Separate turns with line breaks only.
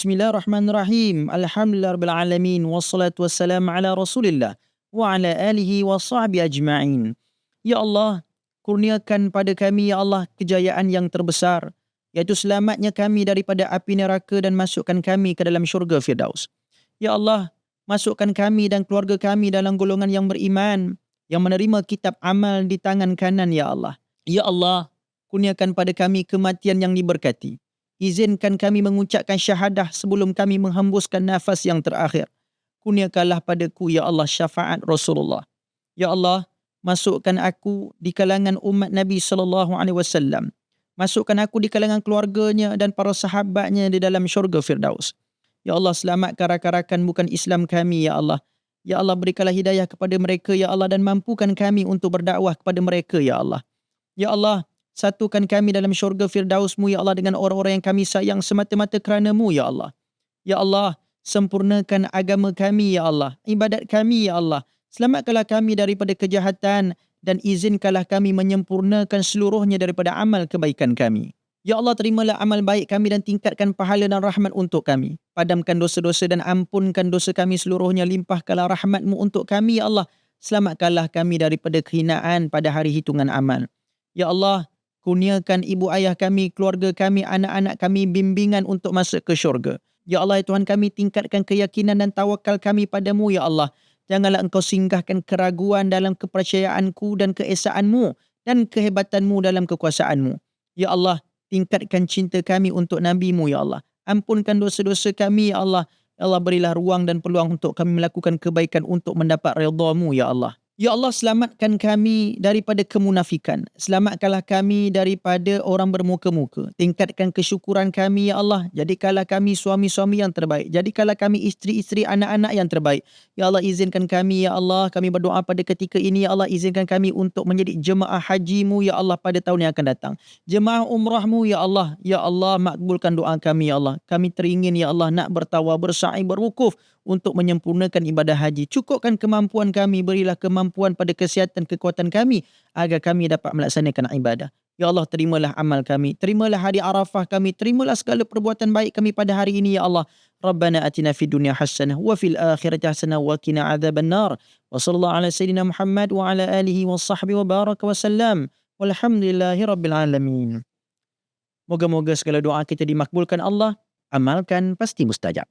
Bismillahirrahmanirrahim. Alhamdulillahirrahmanirrahim. Wassalatu wassalamu ala rasulillah. Wa ala alihi wa sahbihi ajma'in. Ya Allah, kurniakan pada kami, Ya Allah, kejayaan yang terbesar. Iaitu selamatnya kami daripada api neraka dan masukkan kami ke dalam syurga Firdaus. Ya Allah, masukkan kami dan keluarga kami dalam golongan yang beriman. Yang menerima kitab amal di tangan kanan, Ya Allah. Ya Allah, kurniakan pada kami kematian yang diberkati izinkan kami mengucapkan syahadah sebelum kami menghembuskan nafas yang terakhir. Kurniakanlah padaku, Ya Allah, syafaat Rasulullah. Ya Allah, masukkan aku di kalangan umat Nabi sallallahu alaihi wasallam. Masukkan aku di kalangan keluarganya dan para sahabatnya di dalam syurga Firdaus. Ya Allah, selamatkan rakan-rakan bukan Islam kami, Ya Allah. Ya Allah, berikanlah hidayah kepada mereka, Ya Allah, dan mampukan kami untuk berdakwah kepada mereka, Ya Allah. Ya Allah, Satukan kami dalam syurga firdausmu, Ya Allah, dengan orang-orang yang kami sayang semata-mata kerana-Mu, Ya Allah. Ya Allah, sempurnakan agama kami, Ya Allah. Ibadat kami, Ya Allah. Selamatkanlah kami daripada kejahatan dan izinkanlah kami menyempurnakan seluruhnya daripada amal kebaikan kami. Ya Allah, terimalah amal baik kami dan tingkatkan pahala dan rahmat untuk kami. Padamkan dosa-dosa dan ampunkan dosa kami seluruhnya. Limpahkanlah rahmatmu untuk kami, Ya Allah. Selamatkanlah kami daripada kehinaan pada hari hitungan amal. Ya Allah, kurniakan ibu ayah kami, keluarga kami, anak-anak kami bimbingan untuk masuk ke syurga. Ya Allah, ya Tuhan kami tingkatkan keyakinan dan tawakal kami padamu, Ya Allah. Janganlah engkau singgahkan keraguan dalam kepercayaanku dan keesaanmu dan kehebatanmu dalam kekuasaanmu. Ya Allah, tingkatkan cinta kami untuk NabiMu, Ya Allah. Ampunkan dosa-dosa kami, Ya Allah. Ya Allah, berilah ruang dan peluang untuk kami melakukan kebaikan untuk mendapat redha-Mu, Ya Allah. Ya Allah selamatkan kami daripada kemunafikan. Selamatkanlah kami daripada orang bermuka-muka. Tingkatkan kesyukuran kami ya Allah. Jadikanlah kami suami-suami yang terbaik. Jadikanlah kami isteri-isteri anak-anak yang terbaik. Ya Allah izinkan kami ya Allah. Kami berdoa pada ketika ini ya Allah. Izinkan kami untuk menjadi jemaah hajimu ya Allah pada tahun yang akan datang. Jemaah umrahmu ya Allah. Ya Allah makbulkan doa kami ya Allah. Kami teringin ya Allah nak bertawa, bersa'i, berwukuf untuk menyempurnakan ibadah haji. Cukupkan kemampuan kami, berilah kemampuan pada kesihatan kekuatan kami agar kami dapat melaksanakan ibadah. Ya Allah, terimalah amal kami. Terimalah hari Arafah kami. Terimalah segala perbuatan baik kami pada hari ini, Ya Allah. Rabbana atina fid dunya hasanah wa fil akhirati hasanah wa qina adzaban nar. Wa sallallahu ala sayyidina Muhammad wa ala alihi wa sahbihi wa baraka wa sallam. Walhamdulillahi rabbil alamin. Moga-moga segala doa kita dimakbulkan Allah. Amalkan pasti mustajab.